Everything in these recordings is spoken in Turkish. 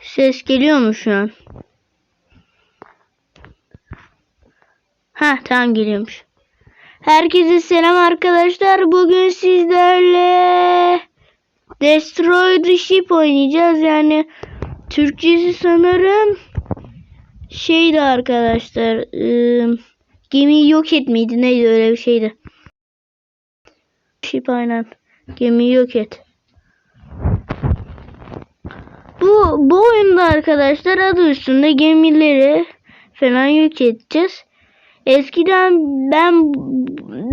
Ses geliyor mu şu an? Ha tamam geliyormuş. Herkese selam arkadaşlar. Bugün sizlerle Destroy the Ship oynayacağız. Yani Türkçesi sanırım şeydi arkadaşlar. ıı, gemiyi yok et miydi? Neydi öyle bir şeydi. Ship aynen. Gemiyi yok et. Bu, oyunda arkadaşlar adı üstünde gemileri falan yok edeceğiz. Eskiden ben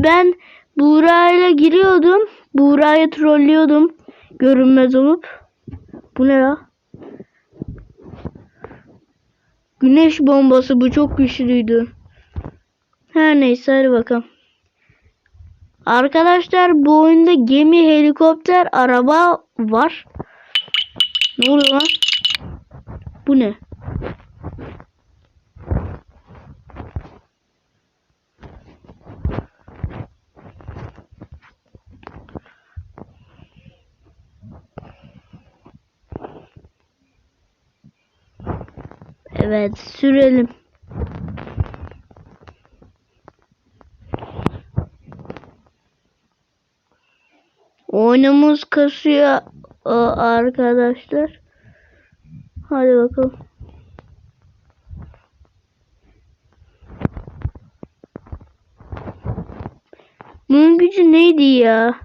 ben Buğra'yla giriyordum. Buğra'yı trollüyordum. Görünmez olup. Bu ne la? Güneş bombası bu çok güçlüydü. Her neyse hadi bakalım. Arkadaşlar bu oyunda gemi, helikopter, araba var. Ne oluyor lan? Bu ne? Evet sürelim. Oyunumuz kasıyor arkadaşlar. Hadi bakalım. Bunun gücü neydi ya?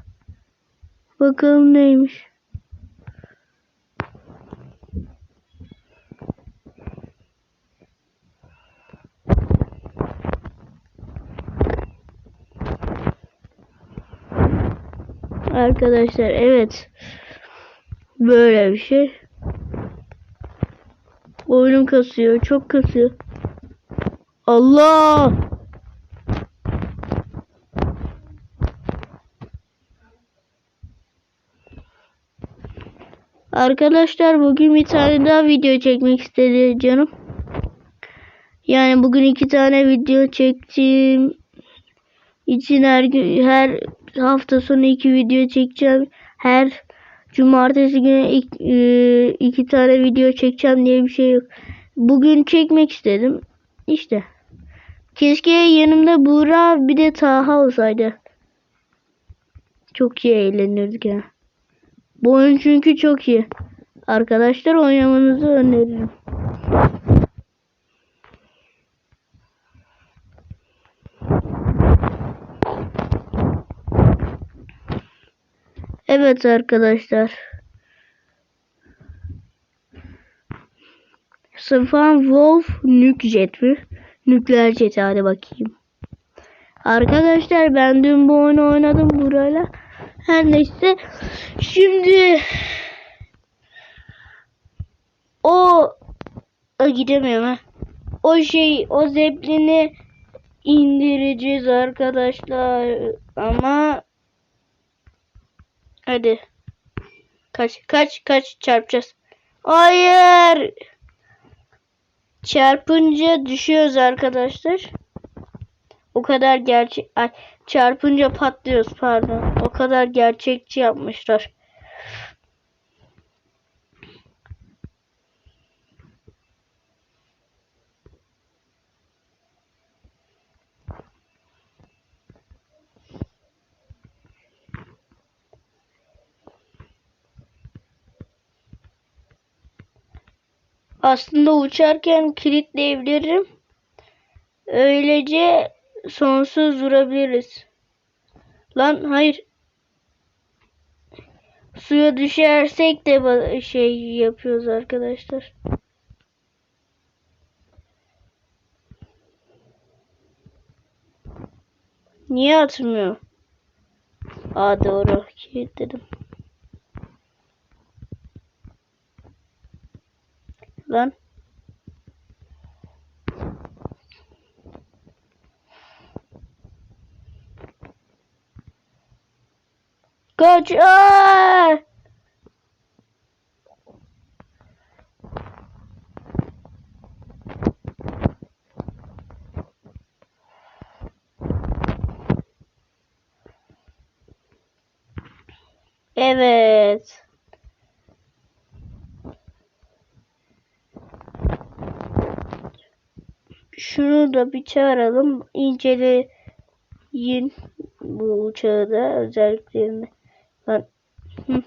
Bakalım neymiş. Arkadaşlar evet. Böyle bir şey. Oyunum kasıyor. Çok kasıyor. Allah! Arkadaşlar bugün bir tane daha video çekmek istedi canım. Yani bugün iki tane video çektim. için her gün her hafta sonu iki video çekeceğim. Her cumartesi günü iki, e, iki tane video çekeceğim diye bir şey yok. Bugün çekmek istedim. İşte. Keşke yanımda Buğra bir de Taha olsaydı. Çok iyi eğlenirdik ya. Bu oyun çünkü çok iyi. Arkadaşlar oynamanızı öneririm. Evet arkadaşlar. Sıfan Wolf Nükjet mi? Nükleer jet hadi bakayım. Arkadaşlar ben dün bu oyunu oynadım burayla. Her neyse. Şimdi o, o gidemiyorum ha. O şey o zeplini indireceğiz arkadaşlar. Ama hadi. Kaç kaç kaç çarpacağız. Hayır. Çarpınca düşüyoruz arkadaşlar. O kadar gerçek ay, çarpınca patlıyoruz pardon. O kadar gerçekçi yapmışlar. Aslında uçarken kilitleyebilirim. Öylece sonsuz durabiliriz. Lan hayır. Suya düşersek de şey yapıyoruz arkadaşlar. Niye atmıyor? Aa doğru kilitledim. Lan. Kaç! Aa! Şunu da bir çağıralım. İnceleyin bu uçağı da özelliklerini. Ben Hı.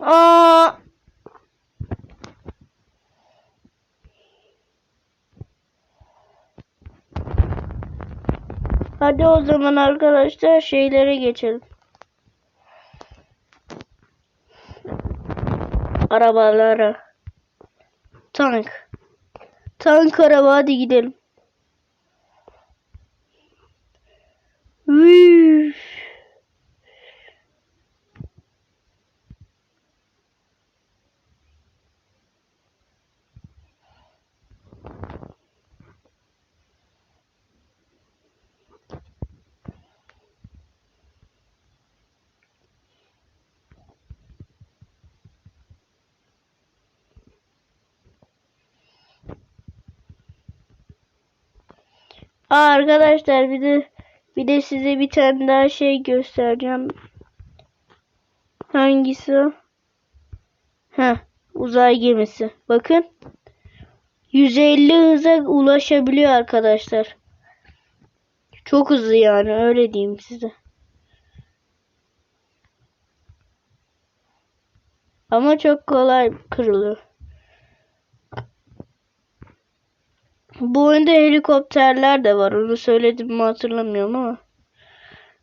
Aa! Hadi o zaman arkadaşlar şeylere geçelim. Arabalara. Tank. Tank araba hadi gidelim. Üf. Aa, arkadaşlar bir de bir de size bir tane daha şey göstereceğim. Hangisi? Heh, uzay gemisi. Bakın. 150 hıza ulaşabiliyor arkadaşlar. Çok hızlı yani öyle diyeyim size. Ama çok kolay kırılıyor. Bu oyunda helikopterler de var. Onu söyledim mi hatırlamıyorum ama.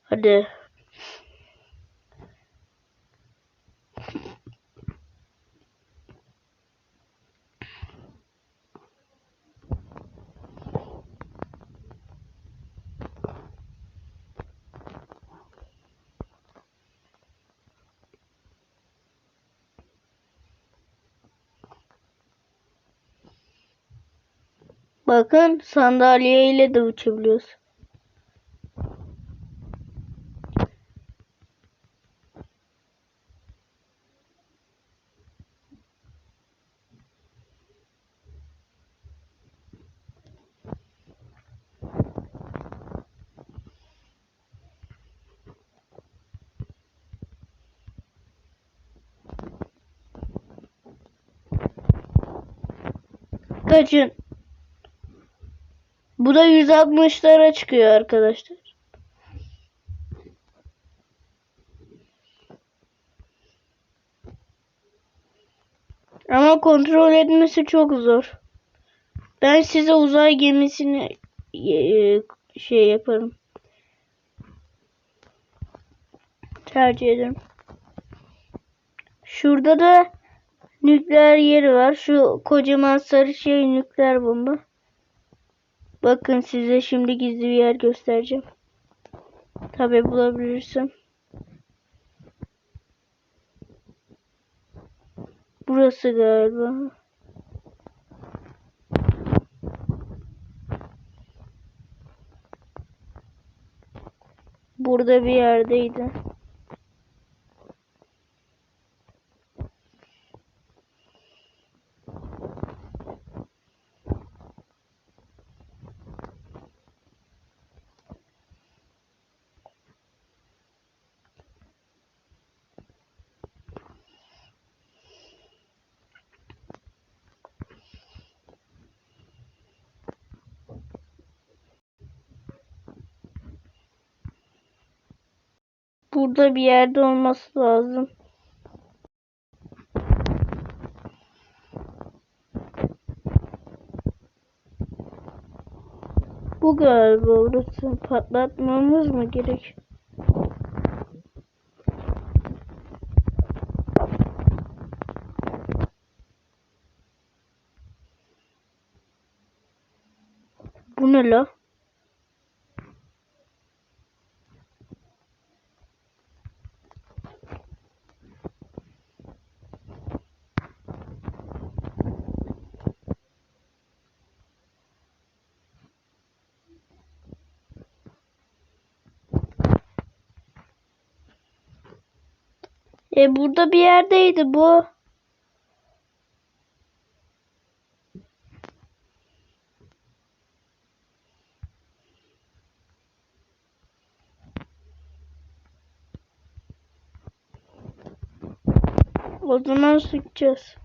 Hadi. Bakın sandalye ile de uçabiliyoruz. Kaçın. Bu da 160'lara çıkıyor arkadaşlar. Ama kontrol etmesi çok zor. Ben size uzay gemisini e, şey yaparım. Tercih ederim. Şurada da nükleer yeri var. Şu kocaman sarı şey nükleer bomba. Bakın size şimdi gizli bir yer göstereceğim. Tabi bulabilirsem. Burası galiba. Burada bir yerdeydi. Burada bir yerde olması lazım. Bu galiba burası. Patlatmamız mı gerek? Bu ne la? E burada bir yerdeydi bu. O zaman sıkacağız.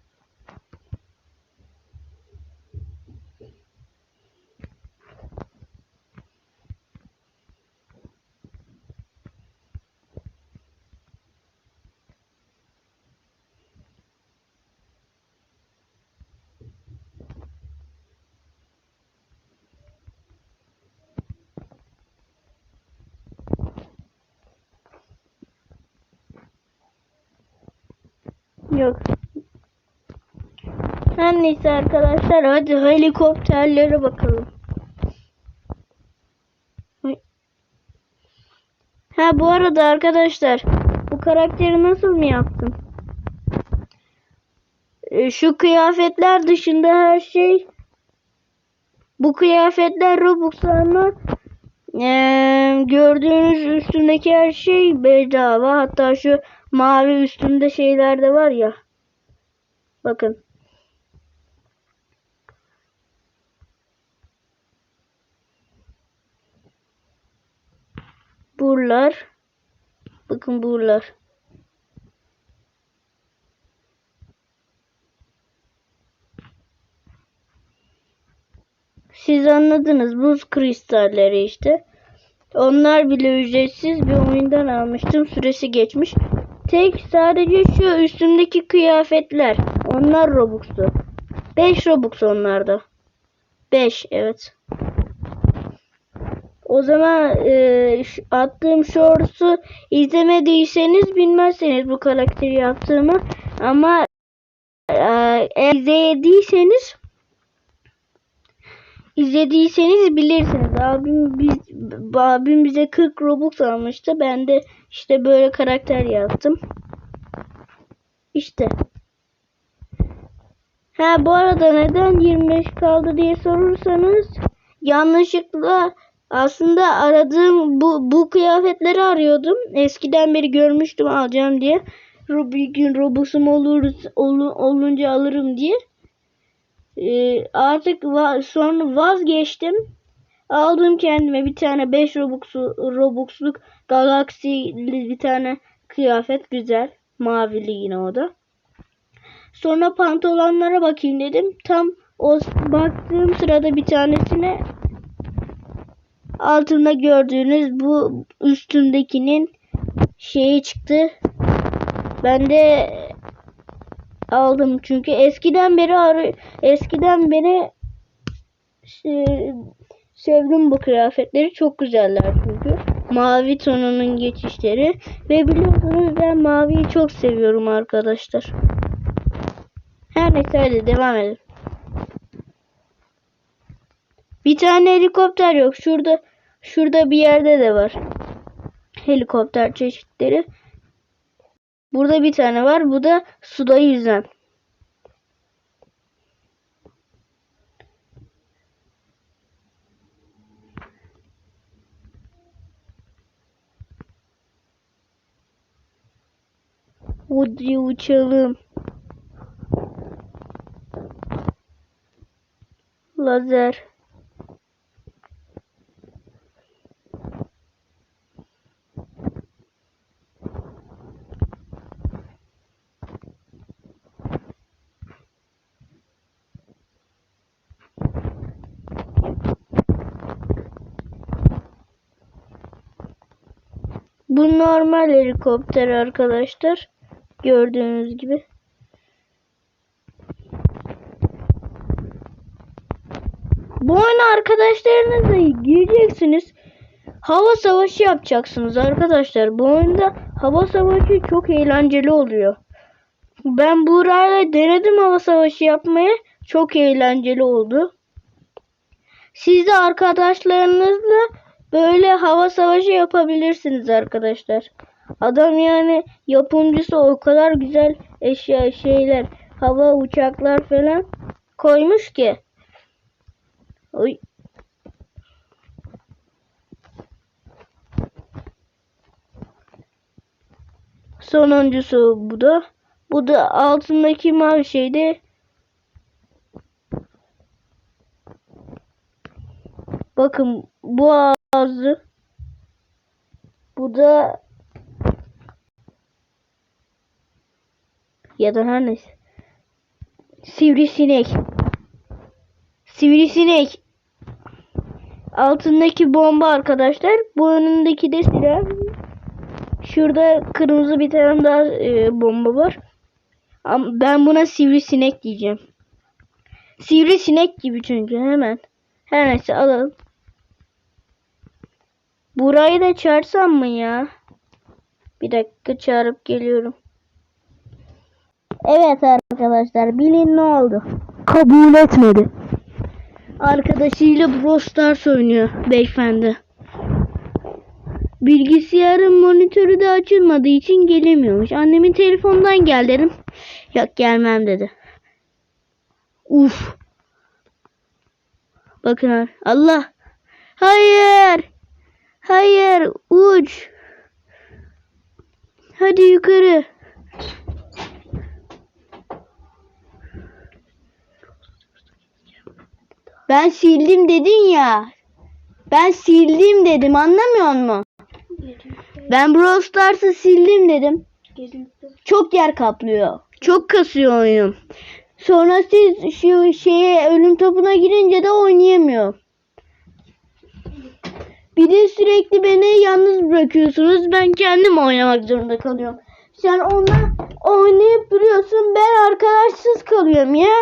Yok. Her neyse arkadaşlar hadi helikopterlere bakalım. Ha bu arada arkadaşlar bu karakteri nasıl mı yaptım? Ee, Şu kıyafetler dışında her şey bu kıyafetler Robux'larla ee, gördüğünüz üstündeki her şey bedava. Hatta şu mavi üstünde şeyler de var ya. Bakın. Buralar. Bakın buralar. Siz anladınız. Buz kristalleri işte. Onlar bile ücretsiz bir oyundan almıştım. Süresi geçmiş. Tek sadece şu üstümdeki kıyafetler. Onlar Robux'tu. 5 Robux onlarda. 5 evet. O zaman e, attığım shorts'u izlemediyseniz bilmezseniz bu karakteri yaptığımı ama e, izlediyseniz izlediyseniz bilirsiniz. Abim biz abim bize 40 Robux almıştı. Ben de işte böyle karakter yaptım. İşte. Ha bu arada neden 25 kaldı diye sorursanız yanlışlıkla aslında aradığım bu bu kıyafetleri arıyordum. Eskiden beri görmüştüm alacağım diye. Bir gün Robux'um olur, olu- olunca alırım diye. Ee, artık va- sonra vazgeçtim. Aldım kendime bir tane 5 Robux'u, Robux'luk galaksili bir tane kıyafet güzel. Mavili yine o da. Sonra pantolonlara bakayım dedim. Tam o baktığım sırada bir tanesine altında gördüğünüz bu üstündekinin şeyi çıktı. Ben de aldım çünkü eskiden beri eskiden beri sevdim bu kıyafetleri çok güzeller çünkü mavi tonunun geçişleri ve biliyorsunuz ben maviyi çok seviyorum arkadaşlar. Her neyse hadi devam edelim. Bir tane helikopter yok. Şurada şurada bir yerde de var. Helikopter çeşitleri. Burada bir tane var. Bu da suda yüzen. Hadi uçalım. Lazer. Bu normal helikopter arkadaşlar. Gördüğünüz gibi. Bu oyuna arkadaşlarınızla gireceksiniz. Hava savaşı yapacaksınız arkadaşlar. Bu oyunda hava savaşı çok eğlenceli oluyor. Ben burayla denedim hava savaşı yapmayı. Çok eğlenceli oldu. Siz de arkadaşlarınızla böyle hava savaşı yapabilirsiniz arkadaşlar. Adam yani yapımcısı o kadar güzel eşya şeyler, hava uçaklar falan koymuş ki. Oy. Sonuncusu bu da. Bu da altındaki mavi şeyde. Bakın bu ağzı. Bu da Ya da her neyse. Sivrisinek. Sivrisinek. Altındaki bomba arkadaşlar. Bu önündeki de silah. Şurada kırmızı bir tane daha e, bomba var. Ben buna sivrisinek diyeceğim. Sivrisinek gibi çünkü hemen. Her neyse alalım. Burayı da çağırsam mı ya? Bir dakika çağırıp geliyorum. Evet arkadaşlar bilin ne oldu? Kabul etmedi. Arkadaşıyla Brawl Stars oynuyor beyefendi. Bilgisayarın monitörü de açılmadığı için gelemiyormuş. Annemin telefonundan gel dedim. Yok gelmem dedi. Uf. Bakın Allah. Hayır. Hayır. Uç. Hadi yukarı. Ben sildim dedin ya. Ben sildim dedim anlamıyor musun? Ben Brawl Stars'ı sildim dedim. Çok yer kaplıyor. Çok kasıyor oyun. Sonra siz şu şeye ölüm topuna girince de oynayamıyor. Bir de sürekli beni yalnız bırakıyorsunuz. Ben kendim oynamak zorunda kalıyorum. Sen onunla oynayıp duruyorsun. Ben arkadaşsız kalıyorum ya.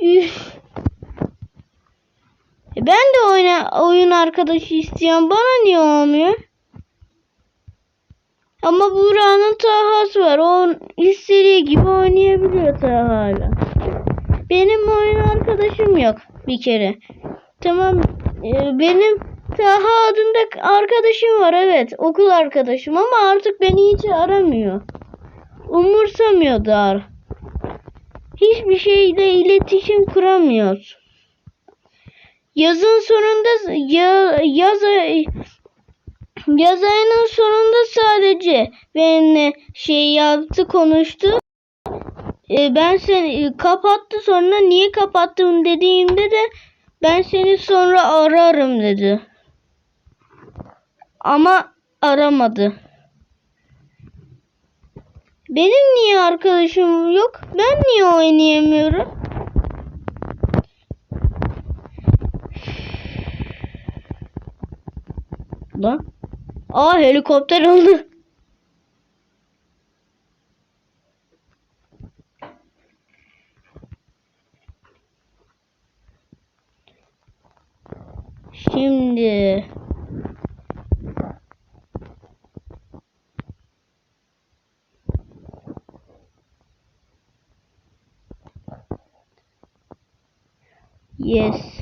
E Ben de oyna, oyun arkadaşı istiyorum. Bana niye olmuyor? Ama Buğra'nın Taha'sı var. O istediği gibi oynayabiliyor Taha'yla. Benim oyun arkadaşım yok bir kere. Tamam. e, benim Taha adında arkadaşım var evet. Okul arkadaşım ama artık beni hiç aramıyor. Umursamıyor da. Hiçbir şeyle iletişim kuramıyoruz. Yazın sonunda ya, yaz yaz ayının sonunda sadece benimle şey yaptı konuştu. E, ben seni kapattı sonra niye kapattım dediğimde de ben seni sonra ararım dedi. Ama aramadı. Benim niye arkadaşım yok? Ben niye oynayamıyorum? Lan. Aa helikopter oldu. Şimdi Yes.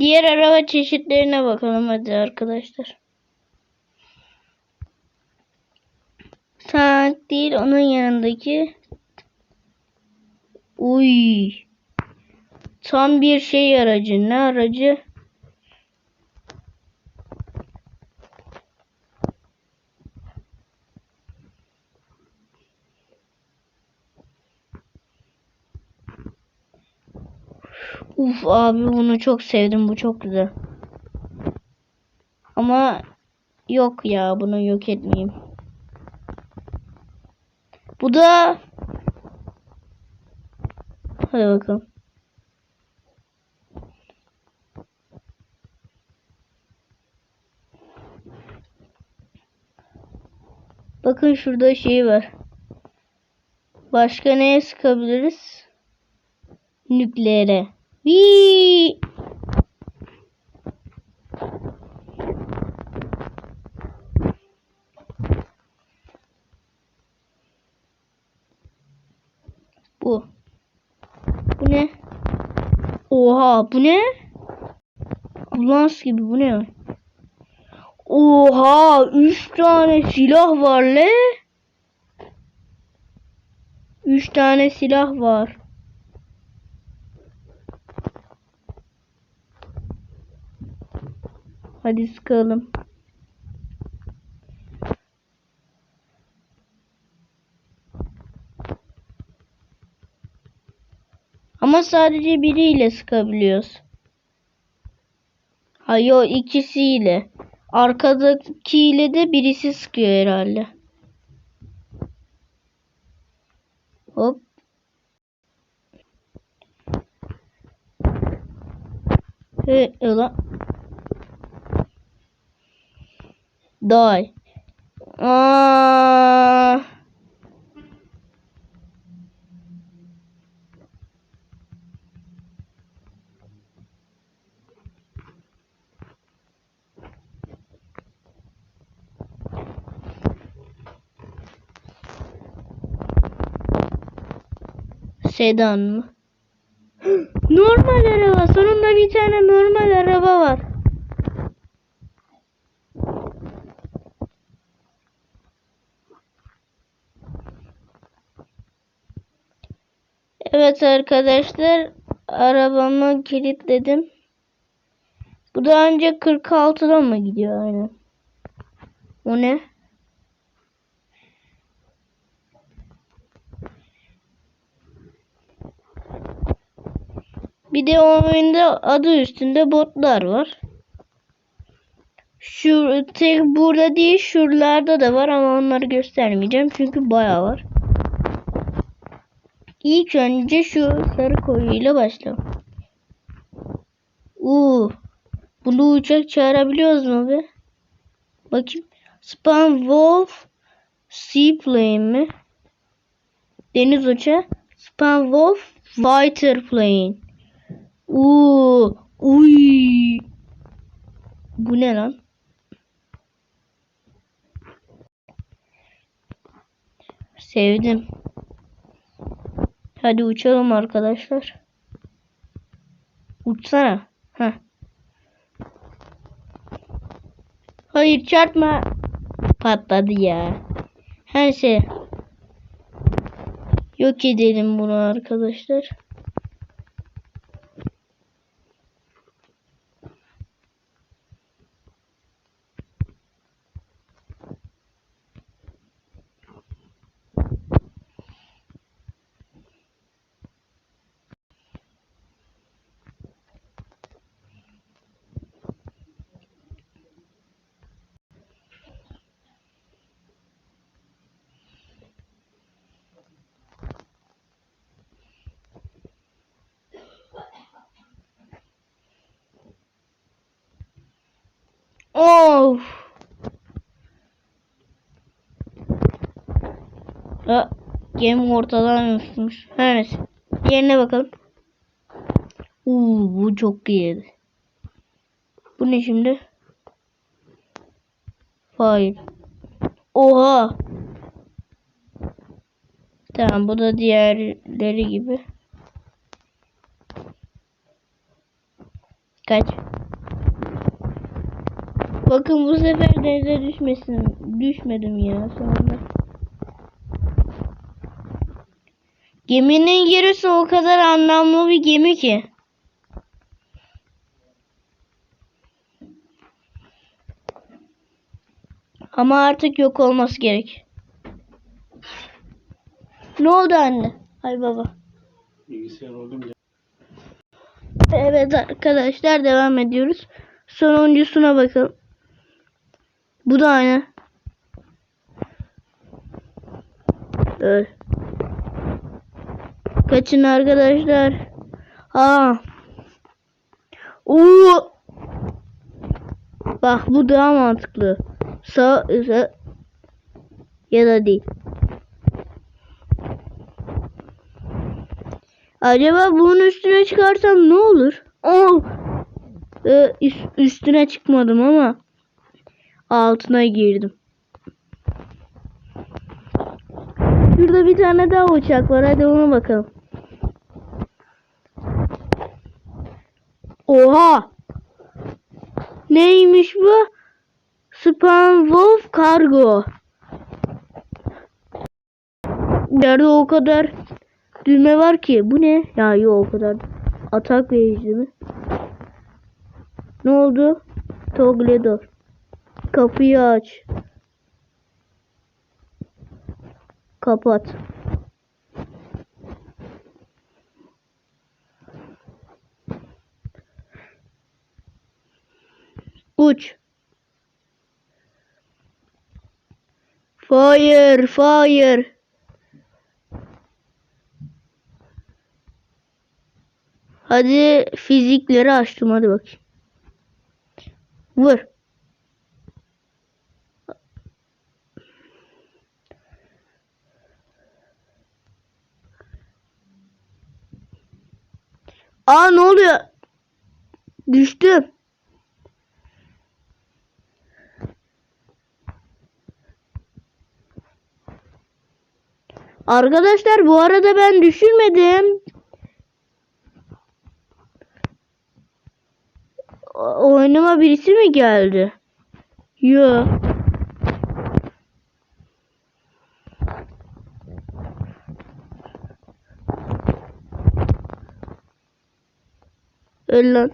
Diğer araba çeşitlerine bakalım hadi arkadaşlar. Tank değil onun yanındaki. Uy. Tam bir şey aracı. Ne aracı? Abi bunu çok sevdim. Bu çok güzel. Ama yok ya bunu yok etmeyeyim. Bu da Hadi bakalım. Bakın şurada şey var. Başka neye sıkabiliriz? Nükleere. Vii. Bu. Bu ne? Oha bu ne? Ambulans gibi bu ne? Oha 3 tane silah var le. 3 tane silah var. Hadi sıkalım. Ama sadece biriyle sıkabiliyoruz. Hayır ikisiyle. Arkadakiyle de birisi sıkıyor herhalde. Hop. He, e lan. Aa. Sedan mı? normal araba. Sonunda bir tane normal araba var. Evet arkadaşlar. Arabamı kilitledim. Bu daha önce 46'dan mı gidiyor aynen. O ne? Bir de oyunda adı üstünde botlar var. Şu tek burada değil şuralarda da var ama onları göstermeyeceğim çünkü bayağı var. İlk önce şu sarı koyuyla başlayalım. Uuu. Bunu uçak çağırabiliyoruz mu be? Bakayım. Span Wolf Seaplane mi? Deniz uçağı. Span Wolf Fighter Plane. Uuu. Uy. Bu ne lan? Sevdim. Hadi uçalım arkadaşlar. Uçsana. Heh. Hayır çarpma. Patladı ya. Her şey. Yok edelim bunu arkadaşlar. Of. Ha, gemi ortadan uçmuş. Her neyse. Yerine bakalım. Uuu bu çok iyiydi. Bu ne şimdi? Hayır. Oha. Tamam bu da diğerleri gibi. Kaç. Bakın bu sefer denize düşmesin. Düşmedim ya sonunda. Geminin yarısı o kadar anlamlı bir gemi ki. Ama artık yok olması gerek. Ne oldu anne? Hay baba. Bilgisayar olunca Evet arkadaşlar devam ediyoruz. Sonuncusuna bakalım. Bu da aynı. Öl. Kaçın arkadaşlar. Aa. Oo. Bak bu daha mantıklı. Sağ, sağ ya da değil. Acaba bunun üstüne çıkarsam ne olur? Oh. Ee, üst- üstüne çıkmadım ama altına girdim. Şurada bir tane daha uçak var. Hadi ona bakalım. Oha! Neymiş bu? Spanwolf Cargo. Nerede o kadar düğme var ki? Bu ne? Ya yok o kadar. Atak verici mi? Ne oldu? Toggle door. Kapıyı aç. Kapat. Uç. Fire, fire. Hadi fizikleri açtım hadi bakayım. Vur. Aa ne oluyor? Düştüm. Arkadaşlar bu arada ben düşürmedim. O- Oyunuma birisi mi geldi? Yo. Öl lan.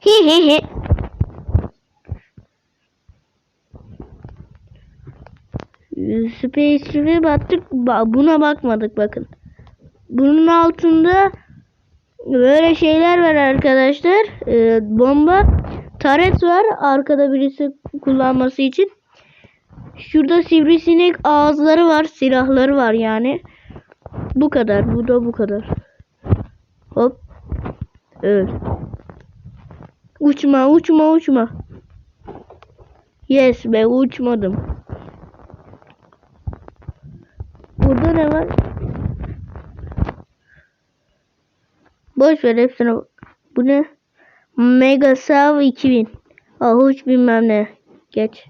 He he he. Space Rift'e battık. Ba- Buna bakmadık bakın. Bunun altında böyle şeyler var arkadaşlar. Ee, bomba. Taret var. Arkada birisi kullanması için. Şurada sivrisinek ağızları var. Silahları var yani. Bu kadar. Bu da bu kadar. Hop. Öl. Uçma uçma uçma. Yes be uçmadım. Burada ne var? Boş ver hepsine bak. Bu ne? Mega Sav 2000. Ahuç bilmem ne. Geç.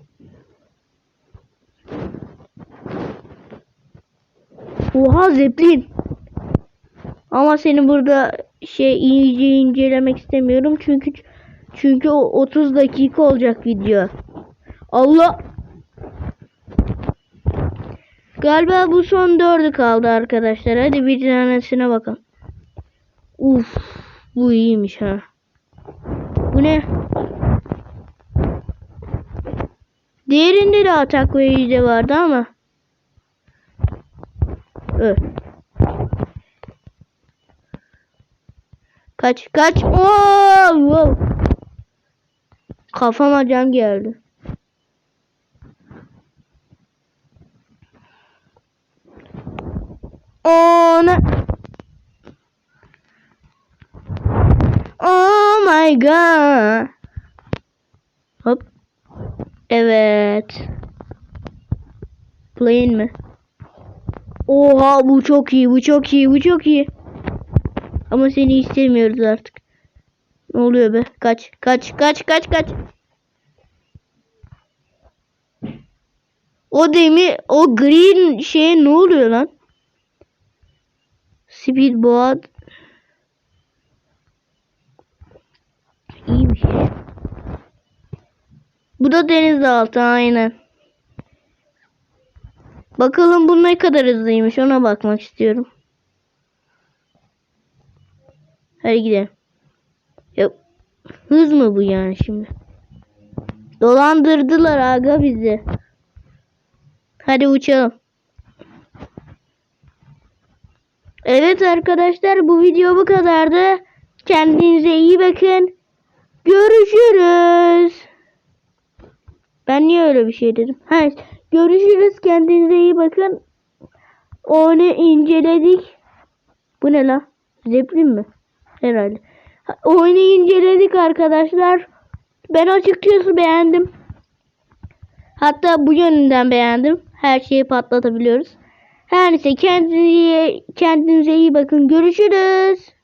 Oha Zeppelin. Ama seni burada şey iyice incelemek istemiyorum çünkü çünkü o 30 dakika olacak video. Allah. Galiba bu son dördü kaldı arkadaşlar. Hadi bir tanesine bakalım. Uf, bu iyiymiş ha. Bu ne? Diğerinde de atak verici vardı ama. Ö. Kaç kaç. Oo, wow. Kafama cam geldi. Ona. Oh my Hop. Evet. Plane mi? Oha bu çok iyi, bu çok iyi, bu çok iyi. Ama seni istemiyoruz artık. Ne oluyor be? Kaç, kaç, kaç, kaç, kaç. O demir, o green şey ne oluyor lan? Speedboat. İyiymiş. Bu da denizaltı aynen. Bakalım bu ne kadar hızlıymış ona bakmak istiyorum. Hadi gidelim. Yok. Hız mı bu yani şimdi? Dolandırdılar aga bizi. Hadi uçalım. Evet arkadaşlar bu video bu kadardı. Kendinize iyi bakın. Görüşürüz. Ben niye öyle bir şey dedim? Ha, görüşürüz. Kendinize iyi bakın. Onu inceledik. Bu ne la? Zeppelin mi? Herhalde. Ha, Oyunu inceledik arkadaşlar. Ben açıkçası beğendim. Hatta bu yönünden beğendim. Her şeyi patlatabiliyoruz. Her neyse kendinize, kendinize iyi bakın. Görüşürüz.